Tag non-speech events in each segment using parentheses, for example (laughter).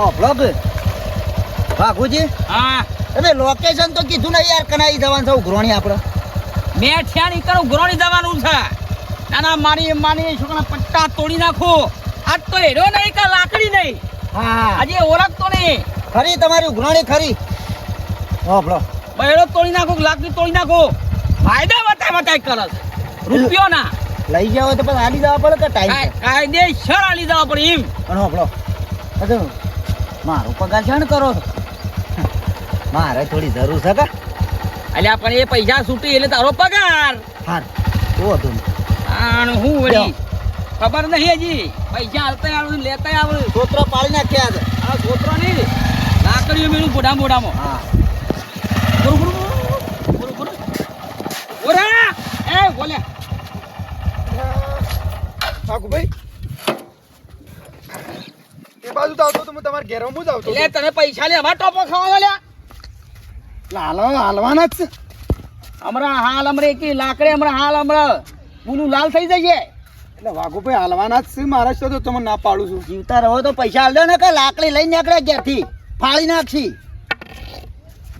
હોભળો કે? બાપુજી હા. તમે લોકેશન તો કીધું ને યાર કનાઈ જવાનું છે ઉઘરોણી આપણે. મેં ઠ્યાણી કરું ગ્રોણી જવાનું છે. નાના મારી માની છોકરા પટ્ટા તોડી નાખો. આજ તો હેરો નહીં કે લાકડી નહીં. હા. આજે ઓળખતો નહીં. ખરી તમારી ઉઘરોણી ખરી. હોભળો. બહેરો તોડી નાખો લાકડી તોડી નાખો. ફાયદા વતાય વતાય કરે છે. રૂપિયો ના. લઈ જાવ તો પછી આલી જવા પડે કે ટાઈમ કાય- કાયદેસર આલી જવા પડે એમ. પણ અરે મારો પગાર છે કરો છો? મારે થોડી જરૂર છે કે? અલ્યા પણ એ પૈસા છૂટી એટલે તારો પગાર. હાર તો. હતું આણ હું વળી? ખબર નહીં હજી. પૈસા હાલતા આવડે લેતા આવડે. છોતરો પાડી નાખ્યા છે. આ છોતરો નહીં. લાકડીઓ મેળું મોઢા મોઢામાં. હા. ગુરુ ગુરુ ગુરુ ગુરુ ઓરા! એ બોલે ભાઈ બાજુ તો આવતો તો હું તમારા ઘેરમાં જ આવતો એટલે તમે પૈસા લેવા ટોપો ખાવા લ્યા. લાલો હાલવાના જ છે. હમણાં હાલ હમણાં એકી લાકડે હમણાં હાલ હમણાં પૂરું લાલ થઈ જઈએ એટલે વાઘુભાઈ હાલવાના જ છે મહારાષ્ટ્ર તો તમને ના પાડું છું. જીવતા રહો તો પૈસા હાલ દો ને કે લાકડી લઈને નીકળે ઘેરથી. ફાળી નાખી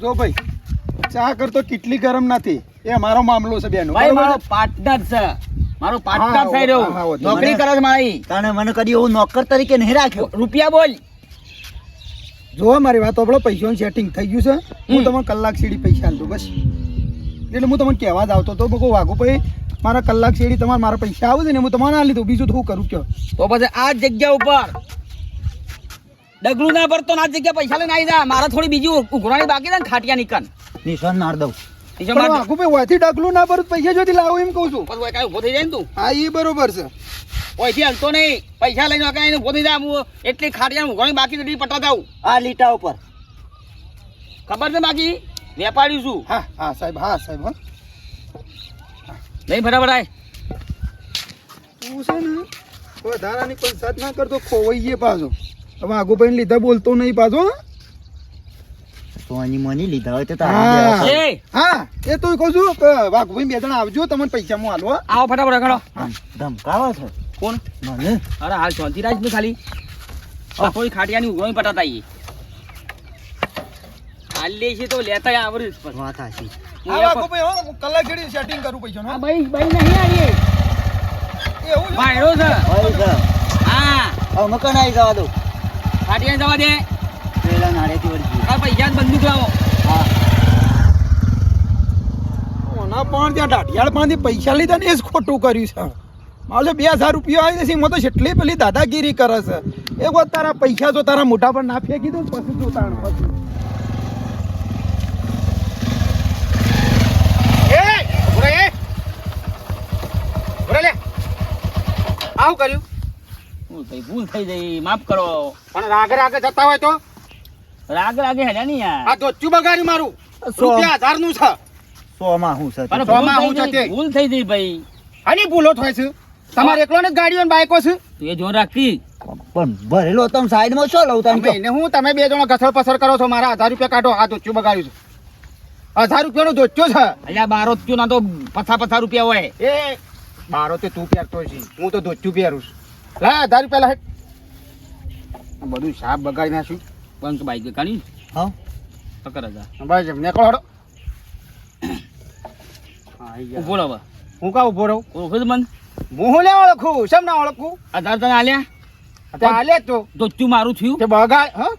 જો ભાઈ ચા કરતો કેટલી ગરમ નથી. એ અમારો મામલો છે બેનો. ભાઈ મારો પાર્ટનર છે. મારો પાર્ટનર થઈ રહ્યો. નોકરી કરો છો મારી. તને મને કદી એવું નોકર તરીકે નહીં રાખ્યો. રૂપિયા બોલ. જો મારી વાત આપણો પૈસાનું સેટિંગ થઈ ગયું છે હું તમને કલાક સીડી પૈસા આલતો બસ. એટલે હું તમને કહેવા જ આવતો તો બકો વાઘુભાઈ મારા કલાક સીડી તમારે મારા પૈસા આવું છે ને હું તમારે ના લીધું બીજું તો હું કરું કયો. તો પછી આ જગ્યા ઉપર. ડગલું ના ભરતો ના આ જગ્યા પૈસા લઈને આવી જા. મારા થોડી બીજું ઉઘરાણી બાકી છે ને ખાટિયા નીકળ. નિશાન માર દઉં. બીજો પણ વાઘુભાઈ વાથી ડગલું ના ભરું પૈસા જોતી લાવો એમ કહું છું. પછી કાંઈ ઊભો થઈ જાય ને તું? હા એ બરોબર છે. ઓયથી હલતો નહીં. પૈસા લઈને કાંઈ ઊભો થઈ જાય હું એટલી ખાટી બાકી નથી પટા આ લીટા ઉપર. ખબર છે બાકી? વેપારી છું. હા હા સાહેબ હા સાહેબ હા. નહીં બરાબર આય તું છે ને વધારાની પંચાયત ના કરતો ખોવાઈ ગયે પાછો. હવે આગુભાઈ લીધા બોલતો નહીં પાછો હં? સોની મોની લીધા હોય તો હા. એ! હા એ તો કહું છું કે વાઘુભાઈ બે જણા આવજો તમને પૈસા હું હાલવા આવો ફટાફટ રખડો ધમકાવો છો? કોણ? મને? અરે હાલ શાંતિ રાજ ને ખાલી. કોઈ ખાટિયાની ઉઘરાણી પટાતા આવીએ હાલ લે છે તો લેતા આવડે જ પછી. વાત આશી હું હા એ હો કલાક જેડી સેટિંગ કરું પૈસા આ ભાઈ ભાઈ નહીં આવીએ. એવું? ભાઈરો છે. ભાઈ છે. હા. હવે મકાન આવી જવા દો ખાટિયા જવા દે. પેલા નાળેથી વળગી આ પૈસા બંદૂક લાવો. હા. ઓના પણ ત્યાં દાઢિયાળ પાસેથી પૈસા લીધા ને એ જ ખોટું કર્યું છે. મારે બે હજાર રૂપિયા આવી જશે એમાં તો જેટલી પેલી દાદાગીરી કરે છે. એક વાર તારા પૈસા જો તારા મોઢા પર ના ફેંકી દઉં પછી પછી. જોતા પછી આવું કર્યું? ભૂલ થઈ જઈ માફ કરો. પણ રાગે રાગે જતા હોય તો? રાગ રાગે હેડ્યા નહીં યાર. આ ધોચ્યું બગાડ્યું મારું. રૂપિયા હજારનું છે. સો માં હું છે? પણ સો માં હું છે તે? ભૂલ થઈ ગઈ ભાઈ. આની ભૂલો થાય છે. તમારે એકલો ને ગાડીઓ ને બાઈકો છે? એ જો રાખતી પણ ભરેલો તમે સાઈડમાં શું લઉં તમે ને એને હું તમે બે જણા કસર પસર કરો છો મારા હજાર રૂપિયા કાઢો આ ધોચ્યું બગાડ્યું છે. હજાર રૂપિયાનો ધોચ્યો છે. અલ્યા બારો ચું ના તો પથા પથા રૂપિયા હોય. એ બારો તે તું પહેરતો છે. હું તો ધોચ્યું પહેરું છું. લા હજાર રૂપિયા લા. બધું સાપ બગાડી નાખ્યું. બંક બાઈક કાઢી હા. પકડ હતા બસ એમ નીકળો હડો. ઊભો રહો. હું કા ઊભો રહું? ઓળખો તો મન. હું હું લે ઓળખું? શેમ ના ઓળખું? અધાર તને આલ્યા? તે આલે તો. દોચ્યું મારું થયું. તે બગાડ હા?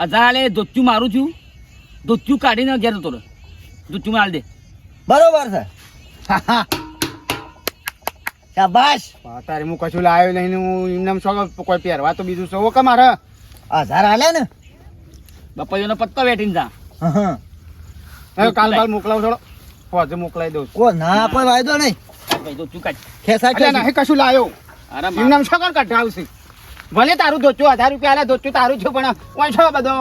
અધાર આલે દોચ્યું મારું થયું. દોચ્યું કાઢીને ઘેર જતો રહે. દોચ્યું માલ દે. બરોબર છે. (laughs) શાબાશ. તારે હું કશું લાવ્યો નહીં હું એમને શું કોઈ પહેરવા તો બીજું શું? કે મારે. હજાર હાલે ને? બપોરનો પત્તો વેઠીને જા. હા, હા. હવે કાલ બાલ મોકલાવ થોડો. હોજે મોકલાવી દઉં કોઈ ના કોઈ વાયદો નહીં. ભાઈ તો ચૂકા ખેસા કે નહીં કશું લાવ્યો અરે મા- એમને શોખ કઢાવશે ભલે તારું દોચ્યું હજાર રૂપિયા આલે દોચ્યું તારું છે પણ ઓય છો બધો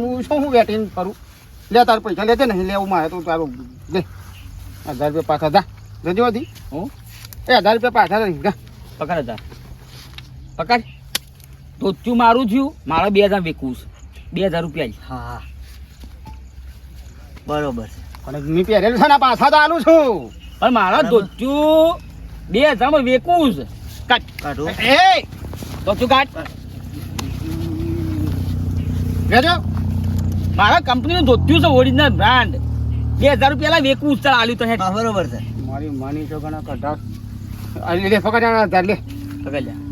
હું શું હું વેટીને કરું લે તાર પૈસા લેતે નહીં લેવું મારે તું તારું દે હજાર રૂપિયા પાછા જા. જજો હતી હું? એ હજાર રૂપિયા પાછા નહીં જા. પકડ હજાર પકડ. દોચ્યું મારું થયું મારે બે હજાર વેકવું છે. બે હજાર રૂપિયા હા હા. બરોબર અને મેં પહેરેલું છે ને પાછા તો આલું છું. પણ મારા દોચ્યું બે હજારમાં વેકવું છે. કાઢ. કાઢો. એ દોચ્યું કાઢ. લેજો. મારા કંપનીનું ધોત્યું છે ઓરિજિનલ બ્રાન્ડ બે હજાર રૂપિયા વેકવું ઉસ્તાર આલ્યું તો બરોબર છે. મારી માની તો ઘણા કઢાર લે પકડ લે. પકડ. લે.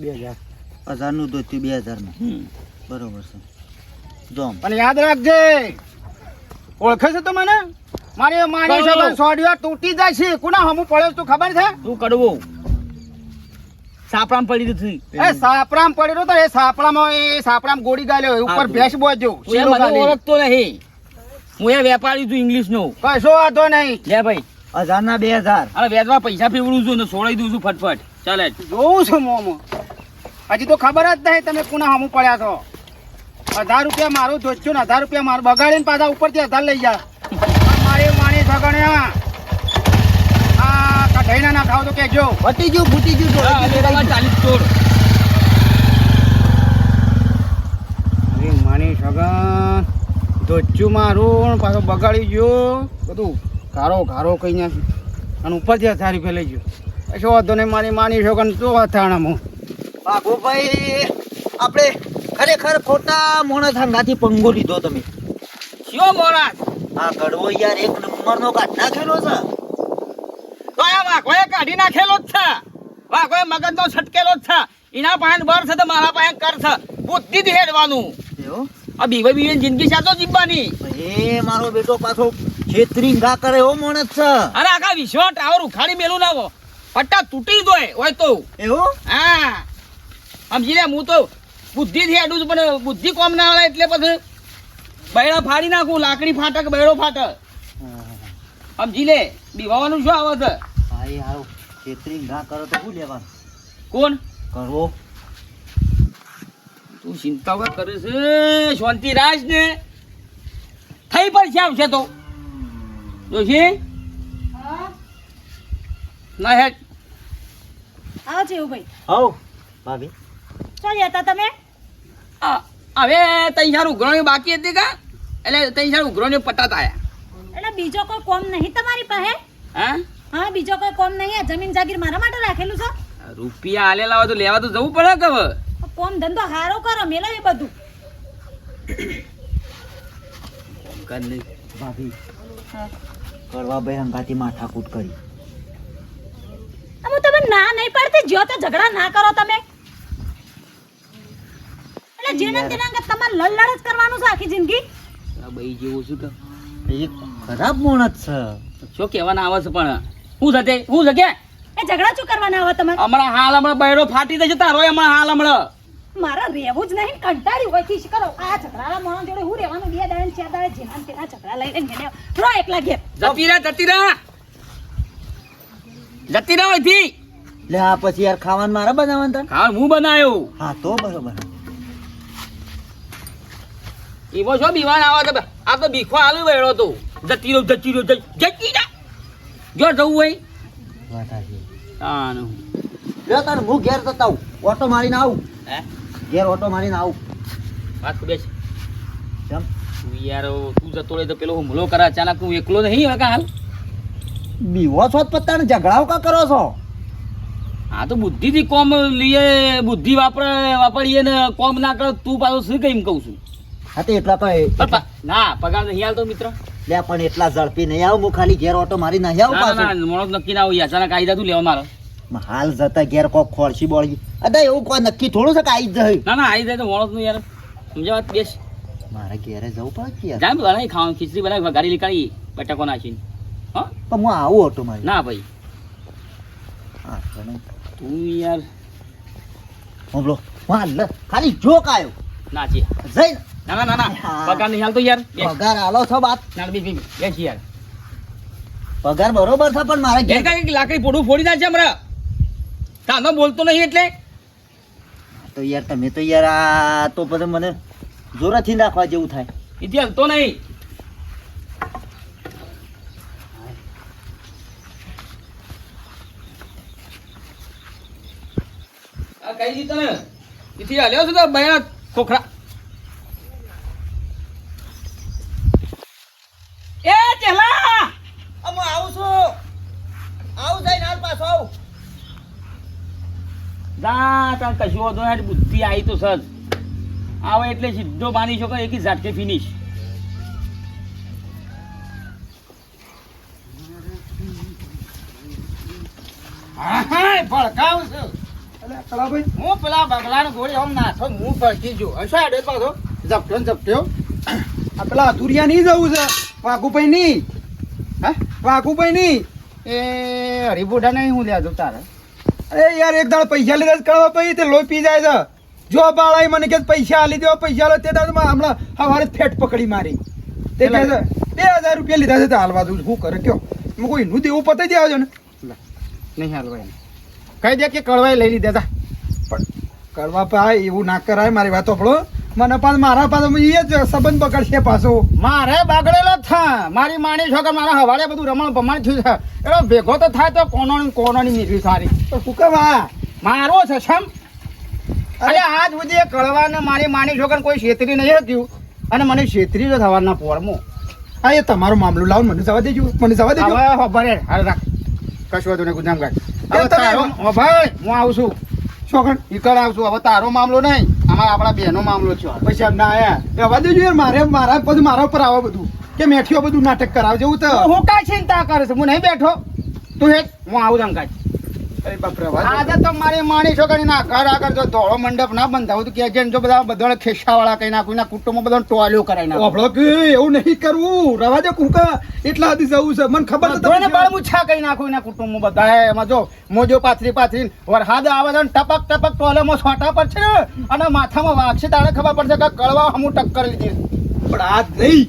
બે હજાર. હજારનું ધોતી બે હજારનું. બરોબર છે. જો પણ યાદ રાખજે. ઓળખે છે તમને? મને મારી માની કયો? તૂટી જાય છે. કોના હમું પડ્યો તું ખબર છે? તું કડવો? સાપરામ પડી દીધું એ સાપરામ પડેલો તો એ સાપરામાં એ સાપરામ ગોળી ગાલ્યો ઉપર ભેંસ બોજો. એ મને ઓળખતો નહીં. હું એ વેપારી છું ઇંગ્લિશ નો કશો વાંધો નહીં. લે ભાઈ. હજાર ના બે હજાર. અરે વેચવા પૈસા ફેવડું છું ને છોડાઈ દઉં છું ફટફટ. ચાલે. જોઉં છું મોમો. હજી તો ખબર જ નહીં તમે કોના હમું પડ્યા છો. અઢાર રૂપિયા મારું જોજો ને અઢાર રૂપિયા મારું બગાડીને પાછા ઉપરથી અઢાર લઈ જા મારી માણી સગણ્યા. આ કઢાઈ ના ખાવ તો કેજો ફટી ગયું ફૂટી ગયું હા, ચાલીસ ચોર માની સગન ધોચ્યું મારું ને પાછો બગાડી ગયો. બધું ઘારો ઘારો કહી અને ઉપરથી હજાર રૂપિયા લઈ ગયો. કશો વાંધો નહીં મારી માની સગન તો અથાણામાં બાબુભાઈ આપણે ખરેખર ખોટા મોણસ હંગાથી પંગો લીધો તમે. કયો મોરાજ આ કડવો યાર એક નંબરનો કાઢ નાખેલો છે. તો આ વાઘોએ કાઢી નાખેલો જ છે. વાઘોએ મગજનો છટકેલો જ છે. એના પાસે બર છે તો મારા પાસે કર છે. બુદ્ધિથી હેડવાનું. આ બીવે બીવે જિંદગી સાચો જીવવાની. એ મારો બેટો પાછો છેતરી ઘા કરે એવો માણસ છે. અરે આખા વિશ્વ ટાવર ઉખાડી મેલું ના હો. પટ્ટા તૂટી દોય હોય તો. એવું? હા. સમજી લે હું તો બુદ્ધિથી હેડું છું પણ બુદ્ધિ કોમ ના આવે એટલે પછી બૈડા ફાડી નાખું લાકડી ફાટક બૈડો ફાટક. સમજી લે બીવાવાનું શું આવે છે? ભાઈ હારું. ખેતરી ના કરો તો શું લેવાનું? કોણ? કરવો તું ચિંતા વગર કરે છે? શાંતિ રાજ ને. થઈ પડશે આવશે તો. જોશી ના હેડ. આવો એવું ભાઈ. હવ ભાભી. શું જતા તમે? હવે તઈ સારું ઉઘરાણી બાકી હતી કા? એટલે તઈ સારું ઉઘરાણી પટાત આયા. એટલે બીજો કોઈ કોમ નહીં તમારી પાસે? હા? હા બીજો કોઈ કોમ નહીં આ જમીન જાગીર મારા માટે રાખેલું છે? રૂપિયા આલેલા હોય તો લેવા તો જવું પડે કે હવે? કોમ ધંધો હારો કરો મેલો એ બધું. ભાભી. હા. કરવા ભાઈ હંગાથી માથાકૂટ કરી. આ હું તમે ના નહીં પાડતી જ્યો તો ઝઘડા ના કરો તમે. એટલે જેને તેના અંગે તમારે જ કરવાનું છે આખી જિંદગી? આ બઈ જેવો છું તો એ ખરાબ માણસ છે. શું કહેવાના આવે છે પણ? હું સાથે હું છે એ ઝઘડા શું કરવાના આવે તમારે? હમણાં હાલ હમણાં બૈડો ફાટી જશે તારો હમણાં હાલ હમણાં. મારા રહેવું જ નહીં કંટાળી હોયથી કરો. આ ઝઘડાના માણસ જોડે હું રહેવાનું? બે દાડે ચાર દાડે જેના તેના ઝઘડા લઈને મેને રો એકલા ઘેર. જતી રહે જતી રહે. જતી રહે અહીંથી. લે આ પછી યાર ખાવાનું મારે બનાવવાનું તને? ખાવાનું હું બનાવ્યો હા તો બરોબર. એવો છો બીમાર આવા તો આ તો બીખો આલુ વેળો તો. જતી રહ્યો જતી રહ્યો જતી- જા જો જવું હોય. તાનું લ્યો તાર હું ઘેર જતા આવું. ઓટો મારીને આવું. હે? ઘેર ઓટો મારીને આવું. વાત બેસ તું યાર તું જતો રહે તો પેલો હુમલો કરે. અચાનક હું એકલો નહીં હવે હાલ બીવો છો પત્તા ઝઘડાઓ કા કરો છો? આ તો બુદ્ધિથી કોમ લઈએ બુદ્ધિ વાપરે વાપરીએ ને કોમ ના કરે તું પાછો શું કઈ કહું છું? હા તો એટલા તો પણ ના પગાર નહીં આવતો મિત્ર. લે પણ એટલા ઝડપી નહીં આવું હું ખાલી ઘેર ઓટો મારી નહીં આવું પાછું. મોણો નક્કી ના હોય અચાનક આવી જતું લેવા મારો. હાલ જતા ઘેર કોક ખોરશી બોળી અદા એવું કોઈ નક્કી થોડું છે કે આવી જાય? ના ના આવી જાય તો મોણો યાર. વાત? બેસ. મારે ઘેરે જવું પડે યાર? બનાવી ખાવાનું ખીચડી બનાવી ગાડી નીકાળી બટાકો નાખીને. હા? પણ હું આવું ઓટો મારી. ના ભાઈ. હા. તું યાર. હું હાલ ખાલી જોક આવ્યો નાચી જઈને ના ના ના ના. પગાર નહીં હાલતો યાર. પગાર આલો છો ના બેસ યાર. પગાર બરોબર છે પણ મારે ઘેર ઘેર લાકડી પોડું ફોડી નાખશે હમણાં. તાનો બોલતો નહીં એટલે. તો યાર તમે તો યાર આ તો પછી મને જોરાથી નાખવા જેવું થાય. એથી હલતો નહીં. આ કઈ દીધો ને? એથી હલ્યો છો તો બયા ખોખરા એ ચેલા હું આવું છું આવું જઈને હાલ પાછો આવું જા તાર કશું હતો યાર બુદ્ધિ આવી તો સજ આવે એટલે સીધો બાંધી શકો એક ઝાટકે ફિનિશ ભડકાવ છું. હું પેલા બગલાને ગોળી આમ નાથો હું ભડકી જો હશો આડે પાછો. ઝપટ્યો ઝપટ્યો આ પેલા અધુરિયા નહીં જવું છે. વાઘુભાઈ નહીં. હા? વાઘુભાઈ નહીં. એ હરીબુડા નહીં હું લ્યા દઉં તારે. અરે યાર એક દાડ પૈસા લીધા કરવા પછી તે લોહી પી જાય છે. જો બાળાએ મને કે પૈસા આલી દેવા પૈસા લો તે દાડ હમણાં હવારે ફેટ પકડી મારી. તે કહે છે બે હજાર રૂપિયા લીધા છે તે હાલવા દઉં. શું કરે કયો? હું કોઈ નું દેવું પતાઈ દેવા છો ને? નહીં હાલવા એને. કહી દે કે કડવાય લઈ લીધા હતા પણ કડવા ભાઈ એવું ના કરાય મારી વાત સાંભળો મને પાછ મારા પાસે એ જ સંબંધ પકડશે પાછો. મારે બગડેલો થા મારી માની છો કે મારા હવાડે બધું રમણ ભમણ થયું છે. એટલે ભેગો તો થાય તો કોનો કોનો નીકળી સારી. તો શું કે મારો છે છમ અરે. આજ સુધી કળવાને મારી માની છોકરાને કોઈ છેતરી નહીં હતું. અને મને છેતરી જો થવાના પોરમાં. હા એ તમારો મામલો લાવો મને જવા દેજો. મને જવા દેજો. હવે ખબર હાલ રાખ. કશું હતું ગુજામ કાઢ હવે તારો ભાઈ હું આવું છું. છોકર નીકળ આવશું. હવે તારો મામલો નહીં. અમારા આપણા બેનો મામલો છે પછી એમ ના આયા જવા દેજો યાર મારે મારા બધું મારા ઉપર આવો બધું. કે મેઠીઓ બધું નાટક કરાવે જેવું તો. હું કાંઈ ચિંતા કરે છે? હું નહીં બેઠો. તું હે હું આવું રે વાત આજે તો મારી માણી છોકરી ના ઘર આગળ જો ધોળો મંડપ ના બંધાવું તો કે છે ને જો બધા બધા ખેસા વાળા કઈ નાખું ના કુટુંબ બધા ટોલ્યો કરાઈ નાખું. કે એવું નહીં કરવું. રવા દે કુકા એટલા જવું છે. મને ખબર તો ને બાળ મુછા કઈ નાખું એના કુટુંબ બધા. એમાં જો મોજો પાથરી પાથરી વરસાદ આવે છે ને ટપક ટપક ટોલેમાં છોટા પર છે અને માથામાં વાગશે તારે ખબર પડશે કે કળવા હમું ટક્કર લીધી પણ આજ નહીં.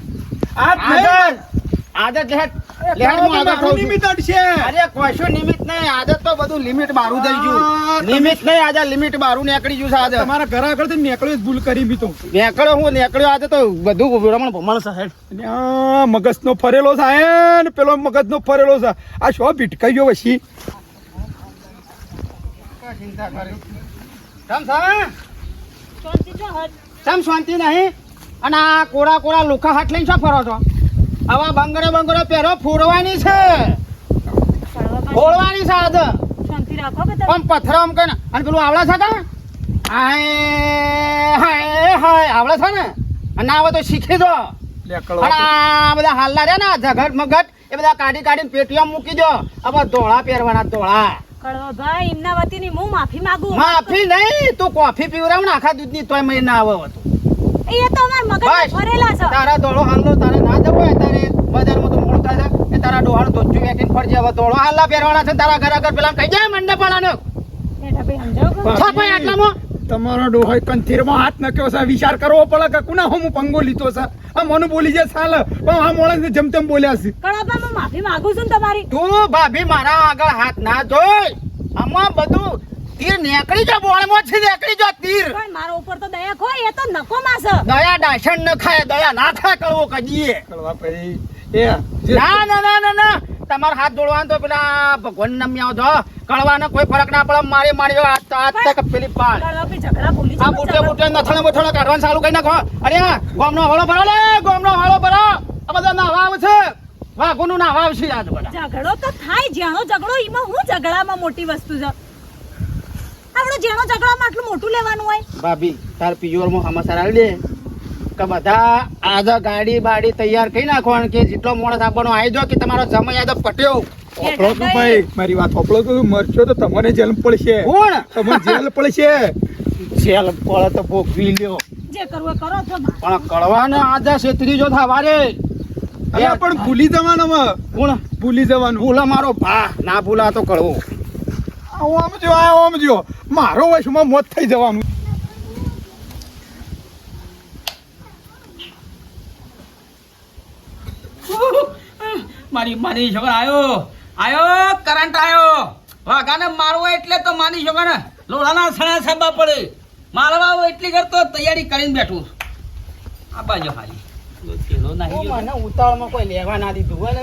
આજ હું આજે જ ભૂલ નો ફરેલો છે પેલો પેલો મગજનો ફરેલો છે. આ શો ભીટકાઈ ગયો પછી શાંતિ નહીં? અને આ કોરા કોરા લુખા હાથ લઈને શું ફરો છો? આવા બંગડો બંગડો પહેરો ફોડવાની છે. ફોડવાની છે આજે. શાંતિ રાખો કે તમે. આમ આમ કઈ અને પેલું આવડા છે કા હાય હાય હાય આવડે છે ને? અને ના આવે તો શીખી દો બધા હાલના રે ને ઝઘટ મગટ એ બધા કાઢી કાઢીને પેટીઓ મૂકી દો. હવે ધોળા પહેરવાના ધોળા. ભાઈ એમના વતીની હું માફી માંગુ? માફી નહીં તું કોફી પીવરાવ ને આખા દૂધની તોય મહિના આવો આવે હતું એ તો અમાર મગજ ભરેલા છે. તારા ધોળો હાલનો તારે ના જવું હોય તારે બજારમાં તો મોડું થાય છે. એ તારા ડોહાનું ધોચું વેચીને ફરજે. હવે ધોળો હાલના પહેરવાના છે તારા ઘર આગળ પેલા. કહી જાય મંડપ વાળાનો બેટા ભાઈ સમજાવો કે? છો ભાઈ આટલામાં? તમારો ડોહાઈ કંથીરમાં હાથ નાખ્યો છે. વિચાર કરવો પડે કે કુના હું પંગો લીધો છે? આ મને બોલી જાય સાલ પણ આ માણસને જેમ તેમ બોલ્યા છે. હું માફી માંગુ છું તમારી. તું ભાભી મારા આગળ હાથ ના જોઈ. આમાં બધું તીર નેકળી જો બોળમાં છે નેકળી જો તીર. મારા ઉપર તો દયા ખો એ તો નકોમાં છે દયા ડાસણ ન ખાય દયા ના થાય કળવો કજીએ કળવા ભાઈ એ ના ના ના ના ના. તમારો હાથ જોડવાનો તો પેલા ભગવાન નામ આવો છો કળવાનો કોઈ ફરક ના પડે મારે માર્યો આ તો હાથ તક પેલી ઝઘડા આ બુટે બુટે નથણ બથણે કાઢવાનું ચાલુ કરી નાખો. અરે ગોમનો હળો ભરો લે ગોમનો હાળો ભરો. આ બધા નાવા આવશે વાઘોનું નાવા આવશે આજ બધા. ઝઘડો તો થાય જેનો ઝઘડો એમાં હું ઝઘડામાં મોટી વસ્તુ છે? આપણો જેનો ઝઘડામાં આટલું મોટું લેવાનું હોય? ભાભી તાર પિયોરમાં સમાચાર આવી દે. કે બધા આજે ગાડી બાડી તૈયાર કરી નાખવાનું કે જેટલો મોડસ આપવાનો આવી જો કે તમારો સમય આજે પટ્યો. ઓપળો તું ભાઈ મારી વાત ઓપળો તું મરશો તો તમને જેલ પડશે. કોણ? તમને જેલ પડશે. સેલ પડે તો ભોગવી લ્યો. જે કરવું કરો છો પણ કળવાને આજે છેતરી જો થવારે. પણ ભૂલી જવાનું. કોણ? ભૂલી જવાનું. ભૂલા મારો ભા. ના ભૂલા તો કળવો. જો આ જો મારો વશમાં મોત થઈ જવાનું. મારી માની છોકરા આયો. આયો કરંટ આયો. વાઘાને મારવો એટલે તો માની છોકર લોડાના સણા સાબા પડે. મારવા એટલી કરતો તૈયારી કરીને બેઠું છું. આ બાજુ ખાલી મને ઉતાળમાં કોઈ લેવા ના દીધું. હોય ને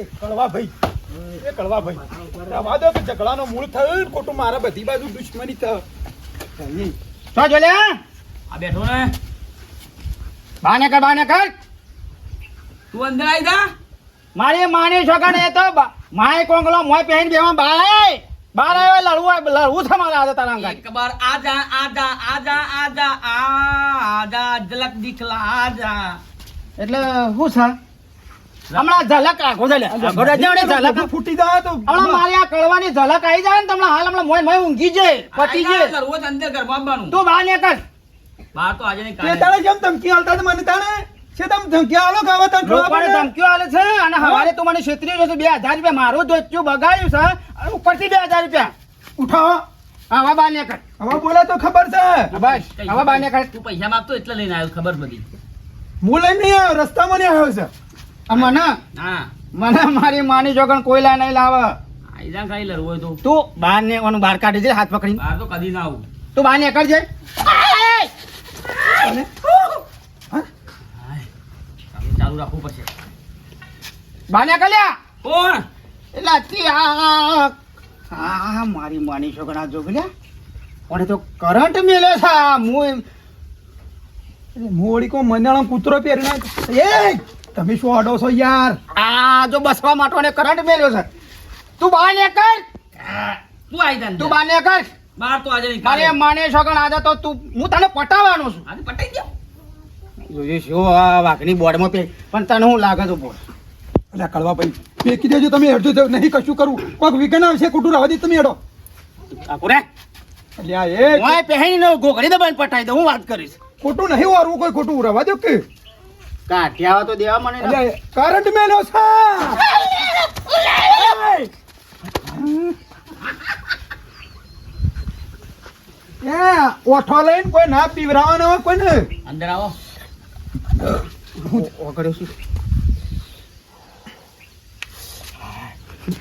એ કળવા ભાઈ. એ કળવા ભાઈ. રવા દો કે ઝઘડાનો મૂળ થયો ને ખોટું મારા બધી બાજુ દુશ્મની થ તો જોલે? આ બેઠો ને. બાને કર બાને કર. તું અંદર આવી જા. મારી માની છોકરા એ તો માય કોંગલો મોય પહેન બેવા બાય બાર આવ્યા લડવું લડવું છે મારે આજે તારા અંગાત એક બાર આજા આજા આજા આજા આ આજા ઝલક દીખલા આજા એટલે શું છે? હમણાં ઝલક રાખો છે લે. ઝલક. ફૂટી જાય તો હમણાં મારે આ કળવાની ઝલક આવી જાય ને તમને હાલ હમણાં મોય મોય ઊંઘી જાય પતી જાય. રોજ અંદર ઘર આવવાનું. તું બહાર નીકળ. બહાર તો આજે નહીં કાલે. તારે કેમ ધમકી આલતા હતા? મને તારે છે તમ ધમકી આલો કે તન? ધમકીઓ આલે છે અને હવારે તું મને છેતરી બે હજાર રૂપિયા મારું ધોચ્યું બગાડ્યું છે અને ઉપરથી બે હજાર રૂપિયા. ઉઠાવો કર હવે બોલે તો ખબર છે. બસ. હવે બહાર નીકળ. તું પૈસા માંગતો એટલે લઈને આવ્યો ખબર બધી હું લઈને આવ્યો રસ્તામાં નહીં આવ્યો છે. મને હા. મને મારી માની જોગણ કોઈલા નહીં લાવે. આઈજા કઈ લર હોય તો. તું બહાર ને ઓનું બહાર કાઢી દે હાથ પકડી બહાર તો કદી ના આવું. તું બહાર ને અને? ચાલુ રાખવું પડશે. બહાર કલ્યા કોણ? એટલે અતિ આ આ મારી માની છોકરા જોગલ્યા ઓને તો કરંટ મેલે છે. હું મોડી કો મંજાણો કૂતરો પહેરીને એ! તમે શું અડો છો યાર? આ જો બસવા માટે કરંટ મેલ્યો છે. તું બહાર નીકળ. તું આઈ જા તું બહાર નીકળ. બહાર તો આજે નહીં અરે કાલે માને છોકરા આજે તો તું હું તને પટાવવાનો છું. આજે પટાઈ ગયો જોઈએ શું આ વાઘની બોર્ડમાં પે પણ તને હું લાગે છે બોલ. એટલે કળવા ભાઈ ફેંકી દેજો તમે હેડજો તો નહીં કશું કરવું કોઈક વિઘન આવશે કુટુર આવવા દે તમે હેડો. કાકુરે એટલે આ એ હું પહેરી ને ગોગડી દબાઈને પટાઈ દઉં હું વાત કરીશ. ખોટું નહીં વારવું કોઈ ખોટું. રવા દો કે. કાઠિયાવા તો દેવા મને અરે કરંટ મેલો છે. એ ઓઠો લઈને કોઈ ના પીવરાવાનો હોય કોઈને? અંદર આવો. ઓગળ્યો છું.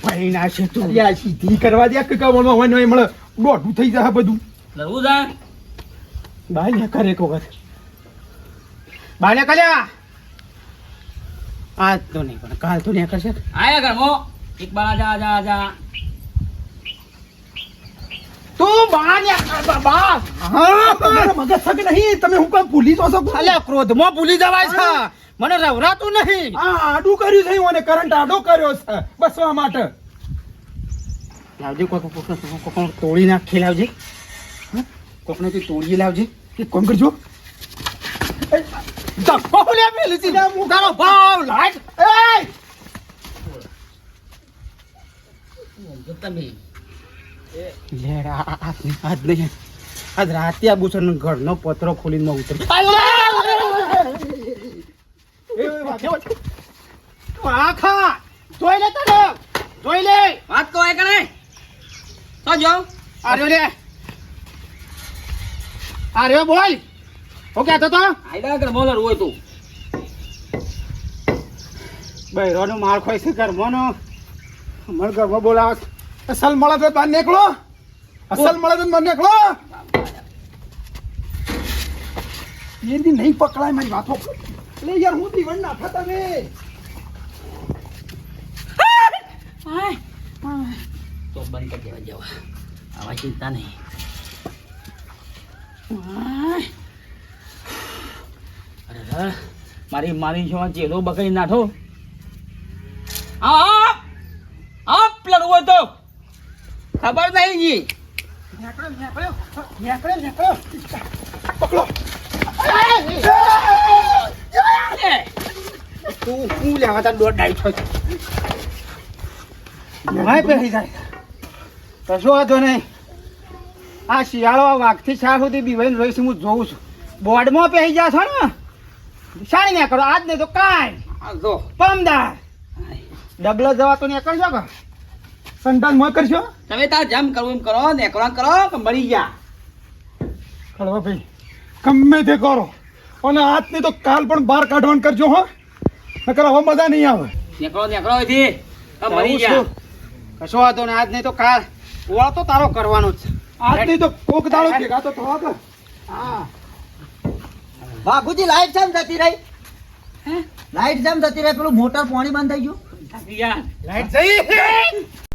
ભાઈ ના છે તું. અરે સીધી કરવા દે કે કવરમાં હોય ને મળે. દોઢું થઈ જાય બધું. લડવું ને કરે એક વખત. બાને કલ્યા. આજ તો નહીં પણ કાલ તો નહીં કરશે આયા ઘરમાં એક બાર આજા આજા આજા. તું નીકળ બાબા હા. મગજ થકે નહીં તમે હું કામ ભૂલી તો છો અલ્યા ક્રોધમાં ભૂલી જવાય છે. મને રવરાતું નહીં. આ આડું કર્યું છે મને કરંટ આડો કર્યો છે બસવા માટે. લાવજે કોક કોક કોક તોડી નાખી લાવજે? કોકને તું તોડી લાવજે. કે કોણ કરજો. ધક્કો લે પેલી સીધા મુકાનો ભાવ લાઈટ એય જો તમે લે આ આ- આજ નહીં આજ રાતે આ બુસર ઘરનો પતરો ખોલીને માં ઉતર આખા જોઈ લે તને જોઈ લે વાત કહો એ કણે તો જો આર્યો લે આર્યો બોલ હું કહેતો તો? આઈડા ઘરમાં બોલર હોય તું. બૈરોનો માર ખોઈ છે ઘરમાંનો. અમારા ઘરમાં બોલાવે. અસલ મળે તો બહાર નીકળો. અસલ મળે તો બહાર નીકળો. એની નહીં પકડાય મારી વાતો. એટલે યાર હું દીવન નાખા તમે. તો બંધ કરી દેવા જવા. આવા ચિંતા નહીં. મારી મારી છો ચેલો બકરી નાઠો આ આપ લડવો તો. ખબર નહીં જી. પકડો. તું હું લેવા તા દોઢ ડાઈ છો ભાઈ પહેરી જાય કશો વાંધો નહીં. આ શિયાળો વાઘથી શાળ સુધી બીવાઈને રહીશ હું જોઉં છું. બોર્ડમાં પહેરી જા છો ને? શાણી ના કરો આજ નહીં તો આ જો. પમદાર. ડગલો જવા તો નહીં કરશો કે? સંતાનમાં કરશો? તમે તાર જેમ કરવું એમ કરો ને કરો કે મરી ગયા? કળવા ભાઈ ગમે તે કરો. અને આજની તો કાલ પણ બહાર કાઢવાનું કરજો હો. નકર હવે મજા નહીં આવે. નેકળો નેકળો અહીંથી. મરી ગયા. કશો વાંધો ને આજ નહીં તો કાલ. ઓળો તો તારો કરવાનો જ. આજ આજની તો કોક દાડો ભેગા તો થવા હા. બાપુજી લાઈટ જેમ જતી રહી? લાઈટ જેમ જતી રહી? પેલું મોટર પાણી બંધ થઈ ગયું. લાઈટ જઈ.